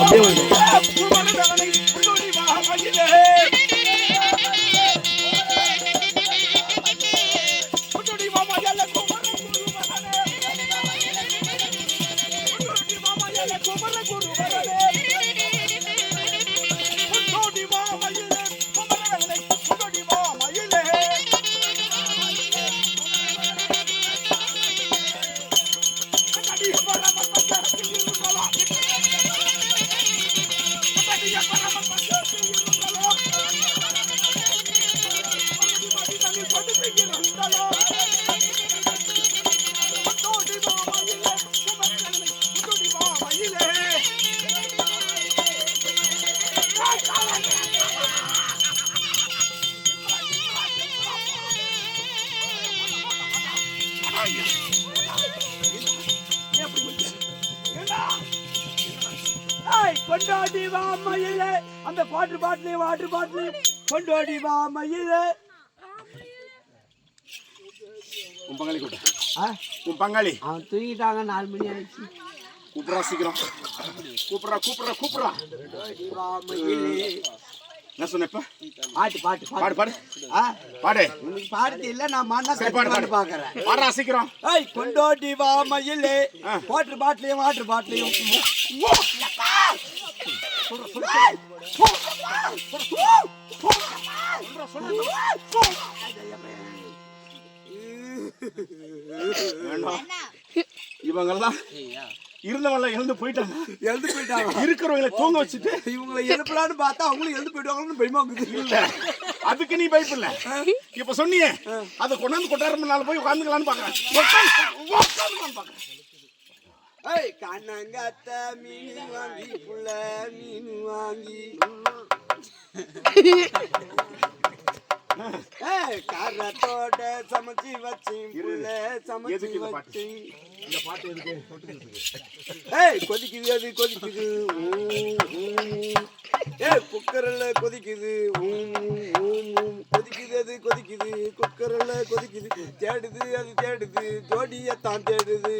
அப்படியே கொண்டாடி வா மயிலே அந்த வாட்டர் பாட்டிலு வாட்டர் பாட்டிலு. கொண்டாடி வா மயிலே உன் பங்காளி கூட்ட ஆ, உன் பங்காளி. அவன் தூங்கிட்டாங்க நாலு மணி ஆயிடுச்சு. கூப்பிடா சீக்கிரம். கொண்டாடி வா மயிலே என்ன சொன்ன இப்ப? பாட்டு பாட்டு பாடு பாடு. ஆ? பாடு. உனக்கு பாட்டு இல்ல நான் மாட்டா சரி, பாடு, பாடு. பாக்குறேன். பாடுறா சீக்கிரம். ஏய் கொண்டாடி வா மயிலே. வாட்டர் பாட்டிலையும் வாட்டர் பாட்டிலையும். இவங்கெல்லாம் இருந்தவங்க எழுந்து போயிட்டாங்க. எழுந்து போயிட்டாங்க. இருக்கிறவங்களை தூங்க வச்சுட்டு இவங்களை எழுப்பலான்னு பார்த்தா அவங்களும் எழுந்து போயிடுவாங்கன்னு பயமா இருக்குது. இல்ல. அதுக்கு நீ பயப்பில்ல இப்ப சொன்னியே அதை கொண்டாந்து கொட்டாரம் போய் உட்காந்துக்கலான்னு பாக்குறேன் உட்காந்துக்கலான்னு பாக்குறேன் ஏய் கண்ணங்கத்த மீன் வாங்கி புள்ள மீன் வாங்கி. ஏய் காரத்தோட சமைச்சு வச்சு புள்ள சமைச்சு? வச்சு. இந்த பாட்டு எதுக்கு? ஏய் கொதிக்குது அது கொதிக்குது. ஏய் குக்கரில் கொதிக்குது. ஊம், ஊம், கொதிக்குது தேடுது அது தேடுது ஜோடியத்தான் தேடுது.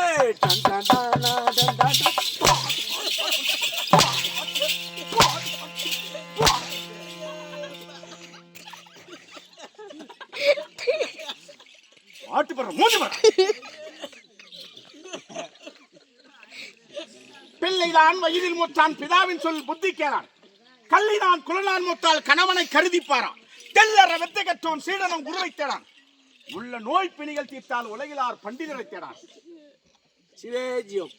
ஏய் டன் டன் டானா, டன் டன் டன். பாட்டு பாடுற மூஞ்சி பாரு பிள்ளைதான் வயதில் முற்றான் பிதாவின் சொல் புத்தி கேளான். கல்லிதான் குலனான் முத்தால் கணவனை கருதிப்பாரான் தெல்லற வெத்த கற்றோன் சீடனும் குருவை தேடான். உள்ள நோய் பிணிகள் தீர்த்தால் உலகிலார் பண்டிதரை தேடான். சிவேஜியம்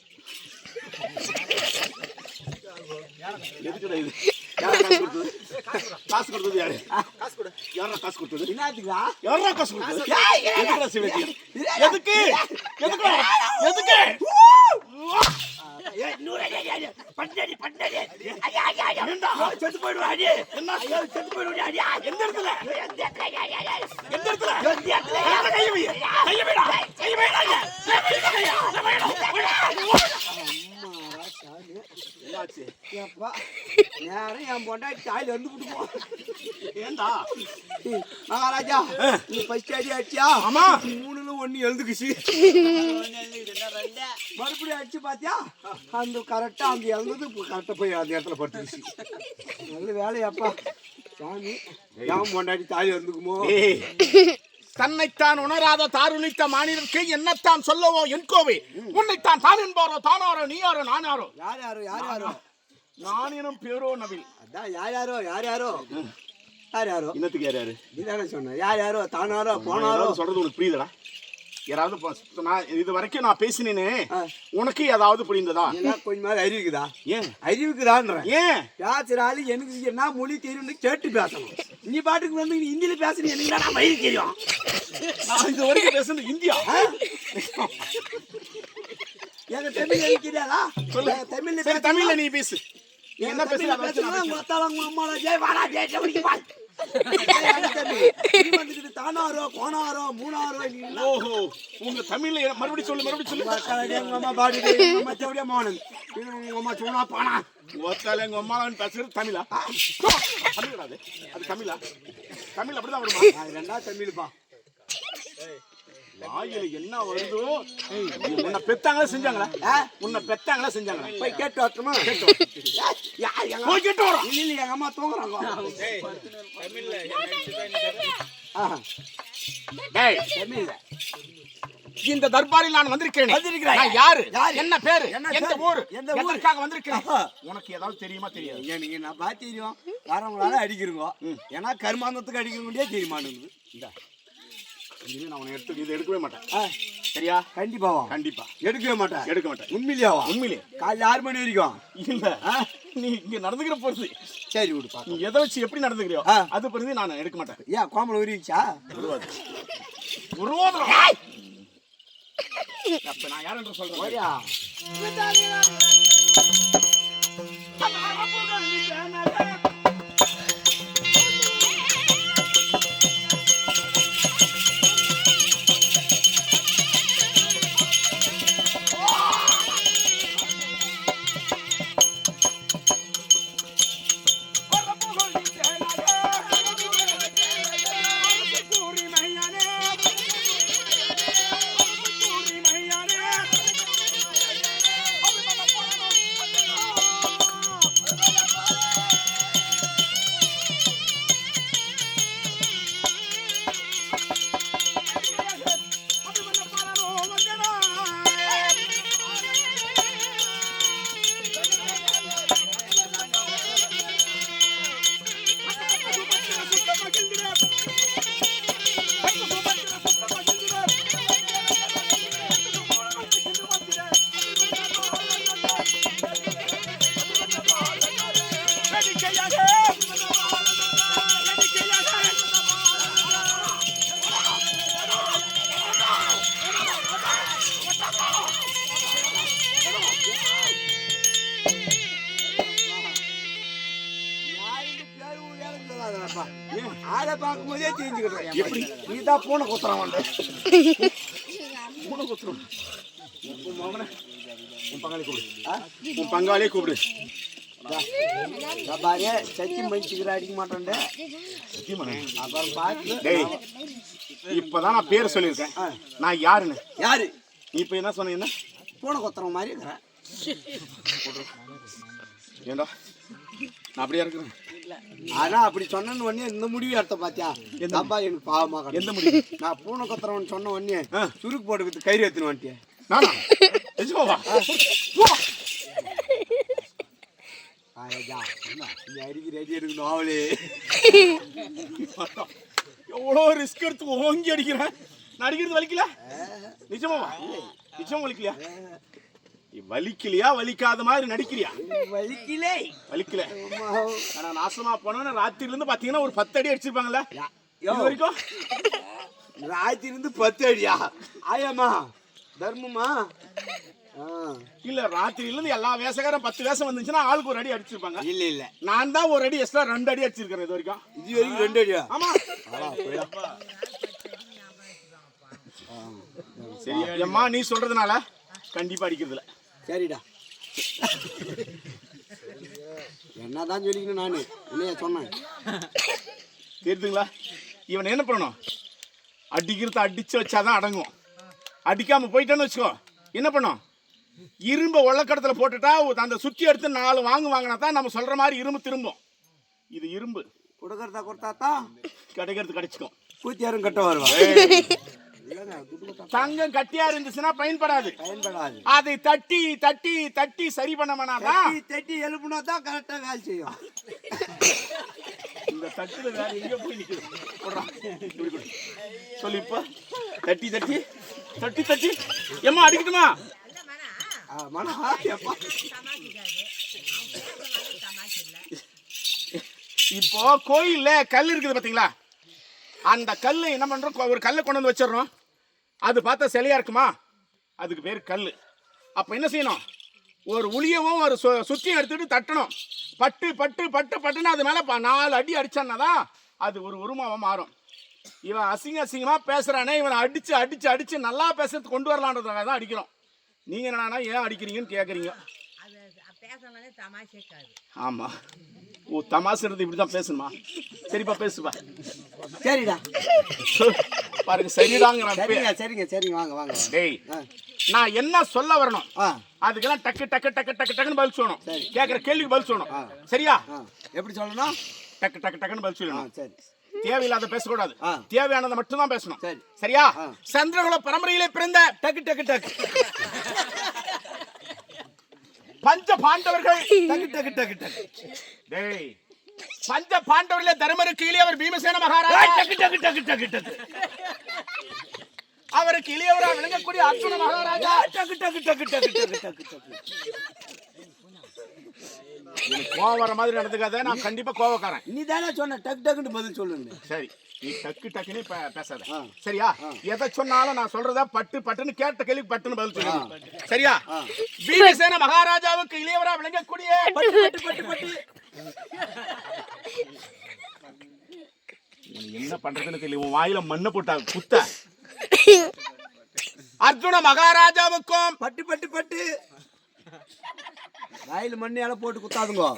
யாரா காசு கொடுத்தது? காசு யாரு யாரா? காசு கொடுத்தது? என்னத்துக்கா யாரா காசு கொடுத்தது? எதுக்குடா எதுக்கு? எதுக்குடா? எதுக்கு? செத்து போயிடுவாடி என்ன செத்து போயிடுவியா எந்த இடத்துல? எந்த இடத்துல கையை வை. கையை வைடா. கையை வைடா என்னாச்சு? எப்பா. நேரம் என் பொண்டாட்டி தாயில இருந்து விட்டுப்போம் ஏண்டா? மகாராஜா நீ ஃபர்ஸ்ட் அடி அடிச்சியா? ஆமா. மூணுல ஒண்ணு எழுதுக்குச்சு மறுபடியும் அடிச்சு பாத்தியா? அந்த கரெக்டா அந்த எழுந்தது கரெக்டா போய் அந்த இடத்துல படுத்துக்குச்சு. நல்ல வேலையாப்பா சாமி ஏன் பொண்டாட்டி தாய் இருந்துக்குமோ தன்னைத்தான் உணராத தாருளித்த மாநிலருக்கு என்னத்தான் சொல்லவோ என் கோவை? உன்னைத்தான் தான் என்பாரோ தானாரோ நீயாரோ நானாரோ? யார் யாரோ யார் யாரோ? நான் எனும் பேரோ நபில் அதான் யார் யாரோ யார் யாரோ? யார் யாரோ? இன்னத்துக்கு யார் யாரு? நீ தானே சொன்ன. யார் யாரோ தானாரோ போனாரோ? சொல்றது உனக்கு புரியுதா யாராவது நான் இது வரைக்கும் நான் பேசினேனே. உனக்கு ஏதாவது புரிந்ததா? கொஞ்சம் மாதிரி அறிவுக்குதா? ஏன்? அறிவுக்குதான்றேன் ஏன்? பேசுறாள் எனக்கு என்ன மொழி தெரியும்னு கேட்டு பேசணும். நீ பாட்டுக்கு வந்து நீ ஹிந்தியில பேசுறீங்க எனக்கு நான் மயில் தெரியும்? நான் இது வரைக்கும் பேசுனது இந்தியா. எங்க தமிழ் எனக்கு தெரியாதா சொல்லு தமிழ்ல தமிழ்ல நீ பேசு. நீ என்ன பேசுற பேசுறா உங்க அத்தால உங்க அம்மால ஜெய் வாடா ஜெய் ஜெய் தானாரோ கோனாரோ மூணாரோ நீ எல்லாம் ஓஹோ உங்க தமிழ்ல மறுபடியும் சொல்லு மறுபடியும் சொல்லு. உங்க அம்மா பாடி அம்மா தேவடியா மோனன். உங்க அம்மா சோனா பானா. ஒத்தால எங்க அம்மாவன் பேசுறது தமிழா? தமிழா அது அது தமிழா? தமிழ் அப்படிதான் வருமா? ரெண்டா தமிழ்ப்பா. வாயில என்ன வருதோ? உன்னை பெத்தாங்களா செஞ்சாங்களா? ஆ? உன்னை பெத்தாங்களா செஞ்சாங்களா? போய் கேட்டு வரட்டுமா? யார் எங்க போய் கேட்டு வரோம் இல்ல இல்ல எங்க அம்மா தூங்குறாங்க. ஆஹா, டேய் தமிழ்ல. இந்த தர்பாரில் நான் வந்திருக்கிறேன். நான் யாரு? யாரு? என்ன பேரு? என்ன எந்த பேரு? ஊரு? எந்த ஊரு? எதற்காக வந்திருக்கிறேன். உனக்கு ஏதாவது தெரியுமா தெரியாது? ஐயா, நீங்க நான் பாத்திரியோம் வரவங்களால அடிக்கிறோங்க ஏன்னா கருமாந்தத்துக்கு அடிக்க முடியாது தெரியுமானுங்க இனிமே நான் உன்னை எடுத்து இதை எடுக்கவே மாட்டேன். சரியா? கண்டிப்பாவா? கண்டிப்பா. எடுக்கவே மாட்டேன். எடுக்க மாட்டேன். உண்மையிலேயாவா? உண்மையிலே. காலைல ஆறு மணி வரைக்கும். இல்ல. நீ இங்க நடந்துக்கிற பொறுத்து சரி விடு பாக்க நீ எதை வச்சு எப்படி நடந்துக்கிறியோ ஆ. அது பிறகு நான் எடுக்க மாட்டேன். ஏன் கோமல உருவிச்சா விரோதம் அப்ப நான் யார் என்று சொல்றேன் ஆளை பார்க்கும் போதே தெரிஞ்சுக்கிறேன் எப்படி? நீதான் பூனை குத்துறான் வந்து உன் மகனை உன் பங்காளி கூப்பிடு. உன் பங்காளியே கூப்பிடு. பாரு சச்சி மனுச்சுக்கிற அடிக்க மாட்டேன்டே அப்புறம் பார்த்து. டேய் இப்பதான் நான் பேர் சொல்லியிருக்கேன். நான் யாருன்னு? யாரு? நீ இப்ப என்ன சொன்ன என்ன? பூனை குத்துற மாதிரி இருக்கிறேன் ஏண்டா? நான் அப்படியே இருக்கிறேன்? ஆனா அப்படி சொன்னேன்னு உடனே இந்த முடிவு எடுத்த பாத்தியா? தப்பா எனக்கு பாவமா கிடக்கு. எந்த முடிவு? நான் பூனை குத்துறவன் சொன்ன உடனே. சுருக்கு போட்டுக்கிட்டு கயிறு எடுத்துன்னு வந்துட்டேன் எவ்வளோ ரிஸ்க் எடுத்து ஓங்கி அடிக்கிறேன் நான் அடிக்கிறது வலிக்கல? நிஜமாவா? நிஜமா வலிக்கலையா வலிக்கலையா? வலிக்காத மாதிரி நடிக்கிறியா? வலிக்கலே. வலிக்கல. ஆனா நாசமா போனவன ராத்திரில இருந்து பாத்தீங்கன்னா ஒரு பத்து அடி அடிச்சிருப்பாங்கல்ல? வரைக்கும்? ராத்திரி இருந்து பத்து அடியா? ஆயாமா தர்மமா ஆ. இல்ல ராத்திரில இருந்து எல்லா வேஷக்காரன் பத்து வேஷம் வந்துச்சுன்னா ஆளுக்கு ஒரு அடி அடிச்சிருப்பாங்க. இல்ல இல்ல. நான் தான் ஒரு அடி எக்ஸ்ட்ரா ரெண்டு அடி அடிச்சிருக்கிறேன் இது வரைக்கும். இது வரைக்கும் ரெண்டு அடியா? ஆமா. சரி அம்மா நீ சொல்றதுனால கண்டிப்பா அடிக்கிறது இல்ல சரிடா. என்னதான் சொல்லிக்கணும் நானு? இல்லையா சொன்னேன். தெரியுதுங்களா இவன் என்ன பண்ணணும்? அடிக்கிறத அடிச்சு வச்சாதான் அடங்கும். அடிக்காம போயிட்டான்னு வச்சுக்கோ. என்ன பண்ணும் இரும்பை உள்ளக்கடத்துல போட்டுட்டா அந்த சுத்தி எடுத்து நாலு வாங்கு வாங்கினா தான் நம்ம சொல்ற மாதிரி இரும்பு திரும்பும். இது இரும்பு. கொடுக்கறதா கொடுத்தாத்தான் கிடைக்கிறது கிடைச்சிக்கும். கூத்தியாரும் கட்ட வருவா தங்கம் கட்டியா இருந்துச்சுன்னா பயன்படாது. பயன்படாது. அதை தட்டி தட்டி தட்டி சரி பண்ணமானாதான் தட்டி தட்டி எழுப்புனா தான் கரெக்டா வேலை செய்யும். இந்த தட்டுல வேற எங்க போய் கொடு. சொல்லு இப்போ. தட்டி தட்டி. தட்டி தட்டி. ஏம்மா அடிக்கட்டுமா? மனா எப்பா இப்போ கோயில்ல கல் இருக்குது பாத்தீங்களா? அந்த கல் என்ன பண்றோம்? ஒரு கல்லை கொண்டு வந்து வச்சிடுறோம். அது பார்த்தா சிலையா இருக்குமா? அதுக்கு பேர் கல் அப்ப என்ன செய்யணும்? ஒரு உளியவும் ஒரு சு- சுத்தியும் எடுத்துட்டு தட்டணும். பட்டு பட்டு பட்டு பட்டுன்னு அது மேல நாலு அடி அடிச்சான்னா தான் அது ஒரு உருமாவா மாறும். இவன் அசிங்க அசிங்கமா பேசுறானே இவனை அடிச்சு அடிச்சு அடிச்சு நல்லா பேசுறதுக்கு கொண்டு வரலான்றதுக்காக தான் அடிக்கிறோம். நீங்க என்னன்னா ஏன் அடிக்கிறீங்கன்னு கேக்குறீங்க? அது பேசினாலே தமாஷேக்காது ஆமா. ஓ தமாசுறது இப்படி தான் பேசணுமா? சரிப்பா பேசுப்பா. சரிடா. பாருங்க சரிதாங்க சரிங்க சரிங்க சரிங்க வாங்க வாங்க. டேய் நான் என்ன சொல்ல வரணும் அதுக்கெல்லாம் டக்கு டக்கு டக்கு டக்கு டக்குன்னு பதில் சொல்லணும் சரி. கேக்குற கேள்விக்கு பதில் சொல்லணும். சரியா எப்படி சொல்லணும் டக்கு டக்கு டக்குன்னு பதில் சொல்லணும் சரி தேவையில்லாத பேசக்கூடாது. தேவையானதை மட்டும் தான் பேசணும் சரி. சரியா. சந்திரகுல பரம்பரையிலே பிறந்த டக்கு டக்கு டக்கு பஞ்ச பாண்டவர்கள் டக்கு டக்கு டக்கு டக்கு டேய் பஞ்ச பாண்டவர்களே தர்மருக்கு இளையவர் பீமசேன மகாராஜா டக்கு டக்கு டக்கு டக்கு டக்கு அவருக்கு இளையவரா விளங்கக்கூடிய அர்ஜுன மகாராஜா. டக்கு டக்கு டக்கு டக்கு டக்கு டக்கு டக்கு கோவம் வர மாதிரி நடந்துக்காத நான் கண்டிப்பா கோவக்காரன். நீ தானே சொன்ன டக்கு டக்குன்னு பதில் சொல்லுங்க சரி நீ டக்கு டக்குன்னு பே- பேசாத. சரியா? எதை சொன்னாலும் நான் சொல்றத பட்டு பட்டுன்னு கேட்ட கேள்வி பட்டுன்னு பதில் சொல்லு. சரியா? பீமசேன மகாராஜாவுக்கு இளையவரா விளங்கக்கூடிய பட்டு பட்டு பட்டு பட்டு என்ன பண்றதுன்னு தெரியல உன் வாயில மண்ணை போட்டா குத்த. அர்ஜுன மகாராஜாவுக்கும். பட்டு பட்டு பட்டு. வாயில் மண்ணு போட்டு குத்தாதுங்கோ.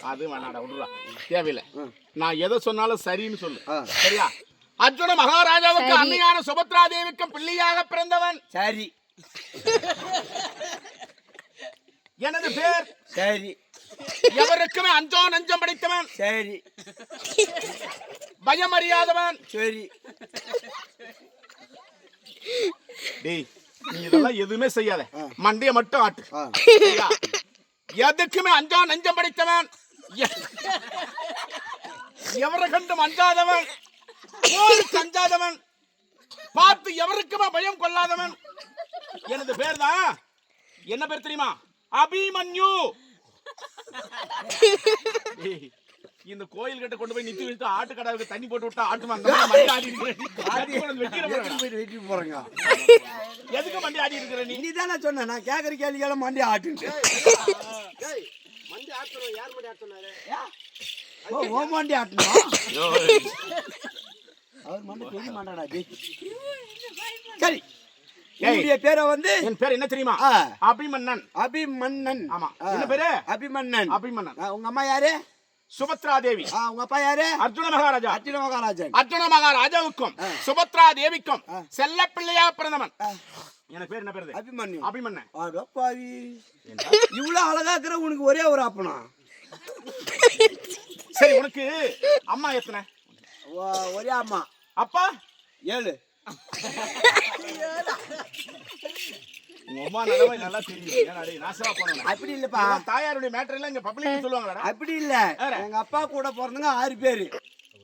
அது வேணாடா விடுறா. தேவையில்லை. நான் எதை சொன்னாலும் சரின்னு சொல்லு. ஆ. சரியா? அர்ஜுன மகாராஜாவுக்கு அன்னையான சுபத்ரா தேவிக்கும் பிள்ளையாக பிறந்தவன். சரி. எனது பேர் சரி. எவருக்குமே அஞ்சோ நஞ்சம் படைத்தவன். சரி. பயம் அறியாதவன் சரி. டேய் நீ இதெல்லாம் எதுவுமே செய்யாத. மண்டைய மட்டும் ஆட்டு? எதுக்குமே அஞ்சா நஞ்சம் படைத்தவன். எவரை கண்டும் அஞ்சாதவன்? போருக்கு அஞ்சாதவன். பார்த்து எவருக்குமே பயம் கொள்ளாதவன். எனது பேர் தான் என்ன பேர் தெரியுமா? அபிமன்யு. இந்த கோயில் கிட்ட கொண்டு போய் நித்தி வச்சுட்டு ஆட்டு கடாவுக்கு தண்ணி போட்டு விட்டா ஆட்டு மண்டி வெட்டிட்டு போறேங்க? எதுக்கு மண்டி ஆடி இருக்கிற நீ? நீ தானே சொன்ன நான் கேட்கற கேள்விக்கெல்லாம் மண்டி ஆட்டுன்ட்டு. ஓ ஓ மண்டி ஆட்டணும் அவர் மண்டி பெரிய மாட்டாடா ஜி. சரி என்னுடைய பேரை வந்து என் பேர் என்ன தெரியுமா? அபிமன்னன். அபிமன்னன். ஆமா. என்ன பேரு? அபிமன்னன். அபிமன்னன். உங்க அம்மா யாரு? சுபத்ரா தேவி ஆ, உங்க அப்பா யாரு? அர்ஜுன மகாராஜா. அர்ஜுன மகாராஜன். அர்ஜுன மகாராஜாவுக்கும் சுபத்ரா தேவிக்கும் செல்ல பிள்ளையாக பிறந்தவன். எனக்கு பேர் என்ன பேரு அபிமன்யு. அபிமன்னன் அடப்பாவி. இவ்வளவு அழகா இருக்கிற உனக்கு ஒரே ஒரு அப்பனா? சரி உனக்கு அம்மா எத்தனை? ஒரே அம்மா. அப்பா? ஏழு. அப்படி இல்லப்பா. தாயாருடைய மேட்டர் எல்லாம் இங்க பப்ளிக் சொல்லுவாங்கடா அப்படி இல்ல? எங்க அப்பா கூட பிறந்தவங்க ஆறு பேரு.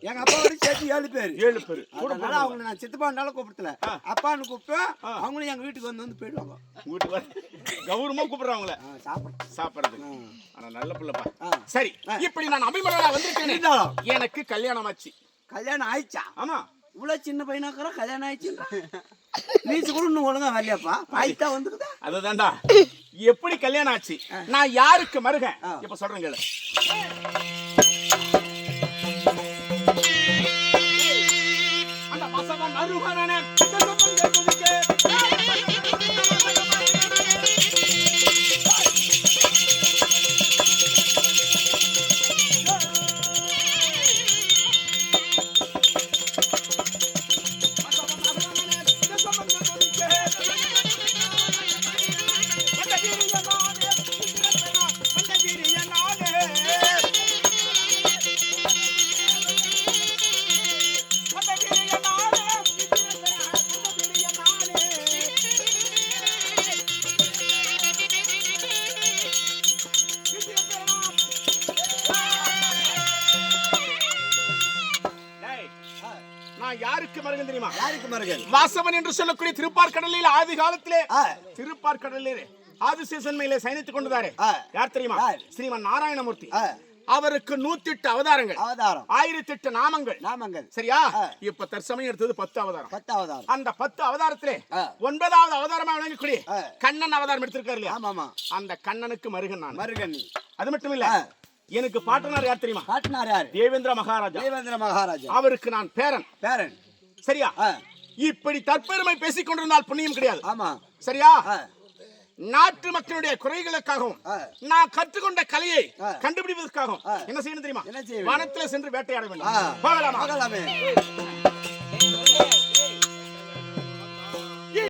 எங்க அப்பாவோட சேர்த்து ஏழு பேரு. ஏழு பேரு. அதனால அவங்களை நான் சித்தப்பாண்டால கூப்பிடல. அப்பான்னு கூப்பிட்டேன் அவங்களும் எங்க வீட்டுக்கு வந்து வந்து போயிடுவாங்க. வீட்டுக்கு கௌரவமா கூப்பிடுறாங்களே சாப்பிடு. சாப்பிடுறதுக்கு ஆனா நல்ல பிள்ளைப்பா. ஆ. சரி இப்படி நான் அபிமன்னனா வந்திருக்கேன். எனக்கு கல்யாணம் ஆச்சு. கல்யாணம் ஆயிடுச்சா? ஆமா. இவ்வளவு சின்ன பையனாக்கிற கல்யாணம் ஆயிடுச்சு நீச்சு கூட இன்னும் ஒழுங்கா வரலையாப்பா? ஆயிட்டா வந்துக்குதா? அதுதான்டா. எப்படி கல்யாணம் ஆச்சு? நான் யாருக்கு மருகன்? இப்ப சொல்றேன் கேளு. அந்த மசவன் மருகனே யாருக்கு மருகன் தெரியுமா? யாருக்கு மருகன்? வாசவன் என்று சொல்லக்கூடிய திருப்பார்கடலில் ஆதி காலத்திலே. திருப்பார்கடலிலே ஆதிசேஷன்மையிலே சயனித்துக் கொண்டதாரே. ஆ. யார் தெரியுமா? ஸ்ரீமன் நாராயணமூர்த்தி. அவருக்கு நூத்தி எட்டு அவதாரங்கள். அவதாரம். ஆயிரத்தி எட்டு நாமங்கள். நாமங்கள். சரியா. இப்ப தற்சமயம் எடுத்தது பத்து அவதாரம். பத்து அவதாரம். அந்த பத்து அவதாரத்திலே. ஒன்பதாவது அவதாரமா விளங்கக்கூடிய. கண்ணன் அவதாரம் எடுத்திருக்காரு இல்லையா? ஆமாமா. அந்த கண்ணனுக்கு மருகன் நான். மருகன். அது மட்டும் இல்ல. எனக்கு பாட்டனார் யார் தெரியுமா? காட்டினார் யாரு? தேவேந்திர மகாராஜா. தேவேந்திர மகாராஜா. அவருக்கு நான் பேரன். பேரன். சரியா? இப்படி தற்பெருமை பேசிக் கொண்டிருந்தால் புண்ணியம் கிடையாது. ஆமா. சரியா? நாட்டு மக்களுடைய குறைகளுக்காகவும். நான் கற்றுக்கொண்ட கலையை. கண்டுபிடிப்பதற்காகவும். என்ன செய்யணும் தெரியுமா? வனத்துல சென்று வேட்டையாட வேண்டும். போகலாமா.